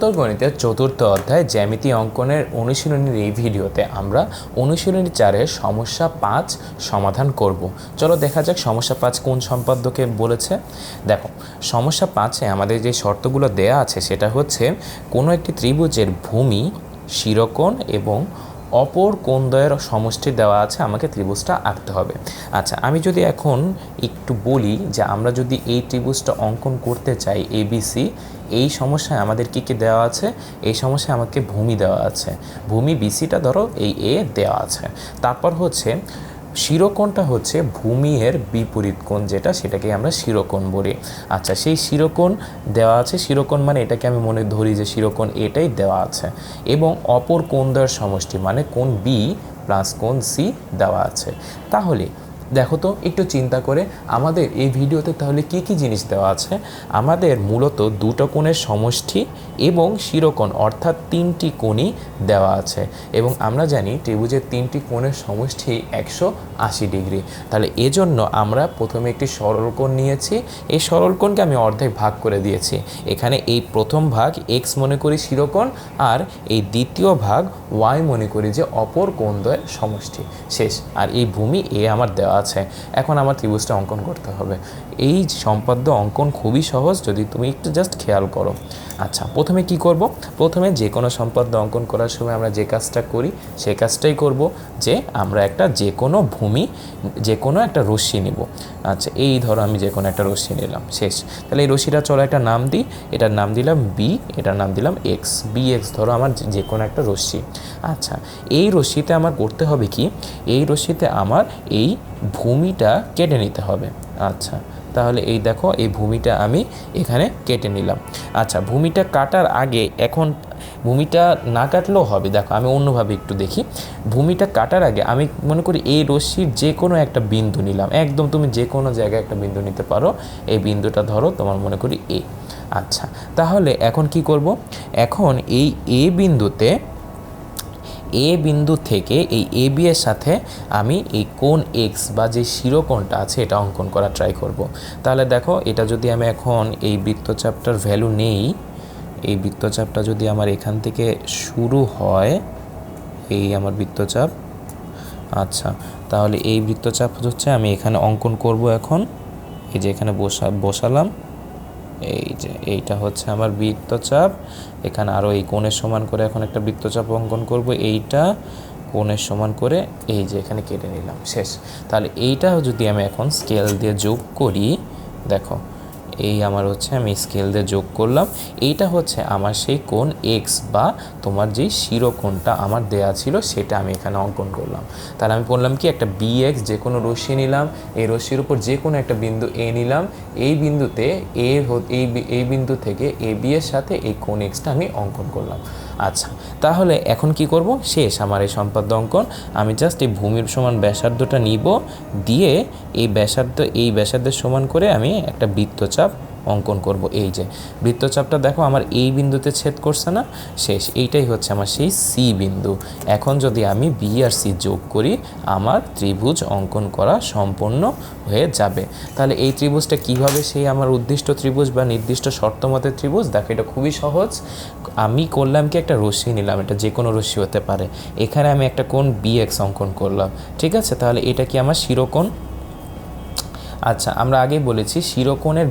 গণিতের চতুর্থ অধ্যায় জ্যামিতি অঙ্কনের অনুশীলনীর এই ভিডিওতে আমরা অনুশীলনী চারের সমস্যা পাঁচ সমাধান করব। চলো দেখা যাক সমস্যা পাঁচ কোন সম্পাদ্যকে বলেছে। দেখো, সমস্যা পাঁচে আমাদের যে শর্তগুলো দেয়া আছে সেটা হচ্ছে কোনো একটি ত্রিভুজের ভূমি শিরোকোণ এবং অপর কোন দয়ের সমষ্টি দেওয়া আছে, আমাকে ত্রিভুজটা আঁকতে হবে। আচ্ছা আমি যদি এখন একটু বলি যে আমরা যদি এই ত্রিভুজটা অঙ্কন করতে চাই এবিসি এই সমস্যায় আমাদের কী কী দেওয়া আছে? এই সমস্যায় আমাকে ভূমি দেওয়া আছে। ভূমি বিসিটা ধরো এই এ দেওয়া আছে। তারপর হচ্ছে শিরোকোণটা হচ্ছে ভূমি এর বিপরীত কোণ, যেটা সেটাকে আমরা শিরোকোণ বলি। আচ্ছা সেই শিরোকোণ দেওয়া আছে, শিরোকোণ মানে এটাকে আমি মনে ধরি যে শিরোকোণ এটাই দেওয়া আছে। এবং অপর কোণ দেওয়ার সমষ্টি মানে কোণ বি প্লাস কোণ সি দেওয়া আছে। তাহলে দেখো তো, একটু চিন্তা করে আমাদের এই ভিডিওতে তাহলে কি কি জিনিস দেওয়া আছে? আমাদের মূলত দুটো কোণের সমষ্টি এবং শিরোকোণ, অর্থাৎ তিনটি কোণই দেওয়া আছে। এবং আমরা জানি ত্রিভুজের তিনটি কোণের সমষ্টি একশো আশি ডিগ্রি। তাহলে এজন্য আমরা প্রথমে একটি সরলকোণ নিয়েছি। এই সরলকোণকে আমি অর্ধেক ভাগ করে দিয়েছি। এখানে এই প্রথম ভাগ এক্স মনে করি শিরোকোণ আর এই দ্বিতীয় ভাগ ওয়াই মনে করি যে অপর কোণদ্বয়ের সমষ্টি। শেষ। আর এই ভূমি এ আমার দেওয়া আছে, এখন আমার ত্রিভুজটা অঙ্কন করতে হবে। এই সম্পাদ্য অঙ্কন খুবই সহজ, যদি তুমি একটু জাস্ট খেয়াল করো। আচ্ছা প্রথমে কি করব? প্রথমে যে কোনো সম্পাদ্য অঙ্কন করার সময় আমরা যে কাজটা করি সেই কাজটাই করব যে আমরা একটা যে কোনো ভূমি যে কোনো একটা রশ্মি নিব। আচ্ছা এই ধরো আমি যে কোনো একটা রশ্মি নিলাম, শেষ। তাহলে এই রশ্মিটা চলো একটা নাম দিই, এটার নাম দিলাম বি এটার নাম দিলাম এক্স বি এক্স ধরো আমার যে কোনো একটা রশ্মি। আচ্ছা এই রশ্মিতে আমার করতে হবে কি? এই রশ্মিতে আমার এই ভূমিটা কেটে নিতে হবে। আচ্ছা তাহলে এই দেখো, এই ভূমিটা আমি এখানে কেটে নিলাম। আচ্ছা ভূমিটা কাটার আগে এখন ভূমিটা না কাটলেও হবে। দেখো, আমি অন্যভাবে একটু দেখি। ভূমিটা কাটার আগে আমি মনে করি এই রশ্মির যে কোনো একটা বিন্দু নিলাম। একদম তুমি যে কোনো জায়গায় একটা বিন্দু নিতে পারো। এই বিন্দুটা ধরো, তোমার মনে করি এ। আচ্ছা তাহলে এখন কি করব? এখন এই এ বিন্দুতে এ বিন্দু থেকে এই এ বি এর সাথে আমি এই কোণ এক্স বা যে শিরোকোণটা আছে, এটা অঙ্কন করা ট্রাই করব। তাহলে দেখো, এটা যদি আমি এখন এই বৃত্তচাপটার ভ্যালু নেই, এই বৃত্তচাপটা যদি আমার এখান থেকে শুরু হয়, এই আমার বৃত্তচাপ আচ্ছা তাহলে এই বৃত্তচাপ হচ্ছে আমি এখানে অঙ্কন করব এখন, এই যে এখানে বসা, বসালাম এই যে, এইটা হচ্ছে আমার বৃত্তচাপ। এখানে আরও এই কোণের সমান করে এখন একটা বৃত্তচাপ অঙ্কন করব। এইটা কোণের সমান করে এই যে এখানে কেটে নিলাম, শেষ। তাহলে এইটা যদি আমি এখন স্কেল দিয়ে যোগ করি, দেখো এই আমার হচ্ছে আমি স্কেল দিয়ে যোগ করলাম। এইটা হচ্ছে আমার সেই কোণ এক্স বা তোমার যেই শিরোকোণটা আমার দেয়া ছিল সেটা আমি এখানে অঙ্কন করলাম। তাহলে আমি বললাম কি, একটা বি এক্স যে কোনো রশ্মি নিলাম, এই রশ্মির উপর যে কোনো একটা বিন্দু এ নিলাম, এই বিন্দুতে এ এই এই বিন্দু থেকে এ বি এর সাথে এই কোণ এক্সটা আমি অঙ্কন করলাম। আচ্ছা তাহলে এখন কি করব? শেষ আমার এই সম্পাদ্য অঙ্কন। আমি জাস্ট এই ভূমির সমান ব্যাসার্ধটা নিব, দিয়ে এই ব্যাসার্ধ, এই ব্যাসার্ধের সমান করে আমি একটা বৃত্তচাপ অঙ্কন করব। এই যে, বৃত্তচাপটা দেখো, আমার এই বিন্দুতে ছেদ করছে না, শেষ। এইটাই হচ্ছে আমার সেই সি বিন্দু। এখন যদি আমি বি আর সি যোগ করি, আমার ত্রিভুজ অঙ্কন করা সম্পূর্ণ হয়ে যাবে। তাহলে এই ত্রিভুজটা কীভাবে সেই আমার উদ্দিষ্ট ত্রিভুজ বা নির্দিষ্ট শর্তমতে ত্রিভুজ? দেখো, এটা খুবই সহজ। আমি করলাম কি, একটা রশ্মি নিলাম, এটা যে কোনো রশ্মি হতে পারে। এখানে আমি একটা কোণ বি এক্স অঙ্কন করলাম। ঠিক আছে? তাহলে এটা কি আমার শিরোকোণ? আচ্ছা আমরা আগে বলেছি শিরোকোণের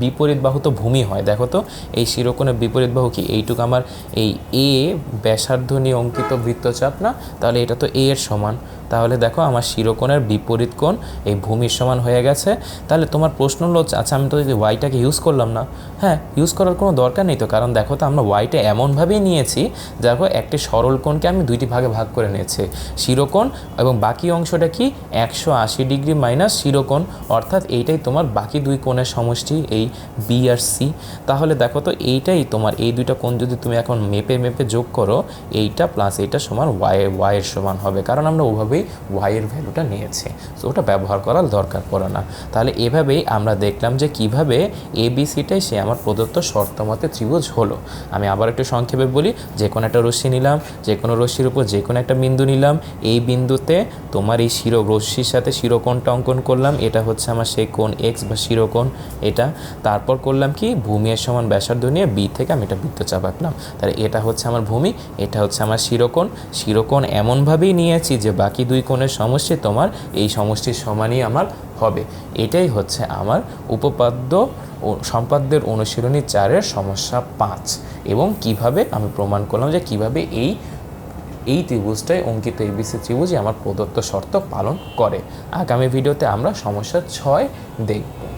বিপরীত বাহু তো ভূমি হয়, দেখো তো। এই শিরোকোণের বিপরীত বাহু কি? এইটুকু আমার এই এ ব্যাসার্ধ নিয়ে অঙ্কিত বৃত্তচাপ না? তাহলে এটা তো এ এর সমান। তাহলে দেখো আমার শিরোকোণের বিপরীত কোণ এই ভূমির সমান হয়ে গেছে। তাহলে তোমার প্রশ্ন হলো আচ্ছা আমি তো যদি ওয়াইটাকে ইউজ করলাম না। হ্যাঁ ইউজ করার কোনো দরকার নেই তো, কারণ দেখো তো আমরা ওয়াইটা এমনভাবেই নিয়েছি, দেখো একটি সরল কোণকে আমি দুইটি ভাগে ভাগ করে নিয়েছি। শিরোকোণ এবং বাকি অংশটা কি? একশো আশি ডিগ্রি মাইনাস শিরোকোণ। অর্থাৎ এইটাই তোমার বাকি দুই কোণের সমষ্টি, এই বি আর সি তাহলে দেখো তো এইটাই তোমার, এই দুইটা কোণ যদি তুমি এখন মেপে মেপে যোগ করো, এইটা প্লাস এইটা সমান ওয়াই ওয়াইয়ের সমান হবে। কারণ আমরা ওভাবেই ওই ওয়াইয়ের ভ্যালুটা নিয়েছে। তো ওটা ব্যবহার করার দরকার পড়ে না। তাহলে এভাবেই আমরা দেখলাম যে কীভাবে এবিসিটাই সে আমার প্রদত্ত শর্তমতে ত্রিভুজ হলো। আমি আবার একটু সংক্ষেপে বলি, যে কোনো একটা রশ্মি নিলাম, যে কোনো রশ্মির উপর যে কোনো একটা বিন্দু নিলাম, এই বিন্দুতে তোমার এই শিরো রশ্মির সাথে শিরোকোণটা অঙ্কন করলাম, এটা হচ্ছে আমার সেই কোণ এক্স বা শিরোকোণ এটা। তারপর করলাম কি, ভূমি সমান ব্যাসার্ধ নিয়ে বি থেকে আমি এটা বৃত্তচাপ আঁকলাম তাহলে এটা হচ্ছে আমার ভূমি, এটা হচ্ছে আমার শিরোকোণ। শিরোকোণ এমনভাবেই নিয়েছি যে বাকি দুই কোণের সমষ্টি তোমার, এই সমষ্টির সমানই আমার হবে। এটাই হচ্ছে আমার উপপাদ্য ও সম্পাদ্যের অনুশীলনী চারের সমস্যা পাঁচ। এবং কীভাবে আমি প্রমাণ করলাম যে কীভাবে এই এই ত্রিভুজটাই অঙ্কিত এই বিশ্বের ত্রিভুজই আমার প্রদত্ত শর্ত পালন করে। আগামী ভিডিওতে আমরা সমস্যা ছয় দেখব।